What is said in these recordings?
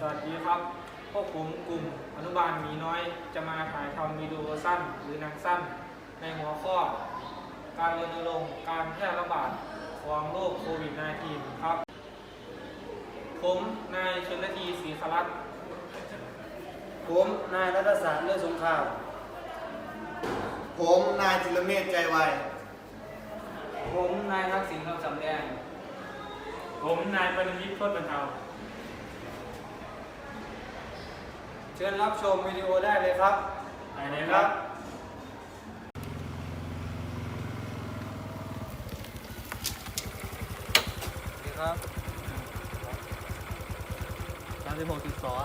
สวัสดีครับ พวกผมกลุ่มอนุบาลหมีน้อย จะมาถ่ายทำวิดีโอสั้นหรือหนังสั้น ในหัวข้อ การรณรงค์การแพร่ระบาดของโรคโควิด -19 ครับ ผมนายชนละทีศรีครัตน์ผมนายรัฐศาสตร์เลือดสงครามผมนายจิรเมธใจไวผมนายทักษิณคำสำแดงผมนายปริวิทย์โทษบรรเทา เชิญรับชมวิดีโอได้เลยครับไปเลยครับดีครับสามสิบหกจุดสอง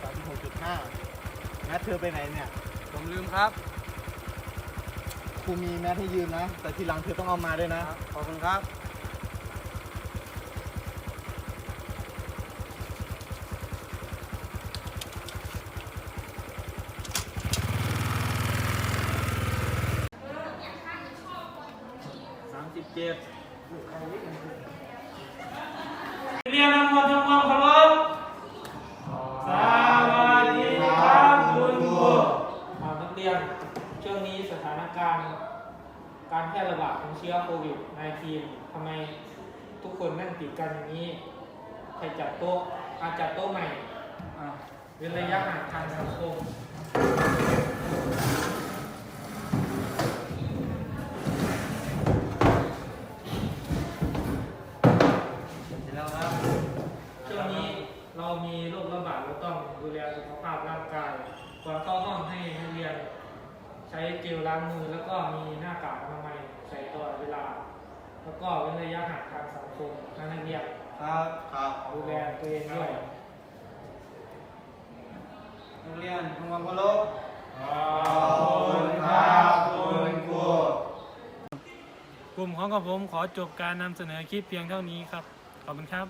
สามสิบหกจุดห้านัดเธอไปไหนเนี่ย ผมลืมครับ ครูมีแมสให้ยืมนะ แต่ทีหลังเธอต้องเอามาด้วยนะ ขอบคุณครับ สามสิบเจ็ดเรียนทั้งหมดทั้งมวลเคารพสวัสดีครับคุณครูนักเรียนช่วงนี้สถานการณ์การแพร่ระบาดของเชื้อโควิด -19 ทำไมทุกคนนั่งติดกันอย่างนี้ ใครจัดโต๊ะอาจัดโต๊ะใหม่เว้นระยะห่างทางสังคม ต้องดูแลสุขภาพร่างกาย ก่อนเข้าห้องให้นักเรียน ใช้เจลล้างมือแล้วก็มีหน้ากากอนามัยใส่ตลอดเวลา แล้วก็เว้นระยะห่างทางสังคมนะนักเรียนครับครับดูแลตัวเองด้วยนักเรียนทำความเคารพขอบคุณครับคุณครูกลุ่มของกับผมขอจบการนำเสนอคลิปเพียงเท่านี้ครับ ขอบคุณครับ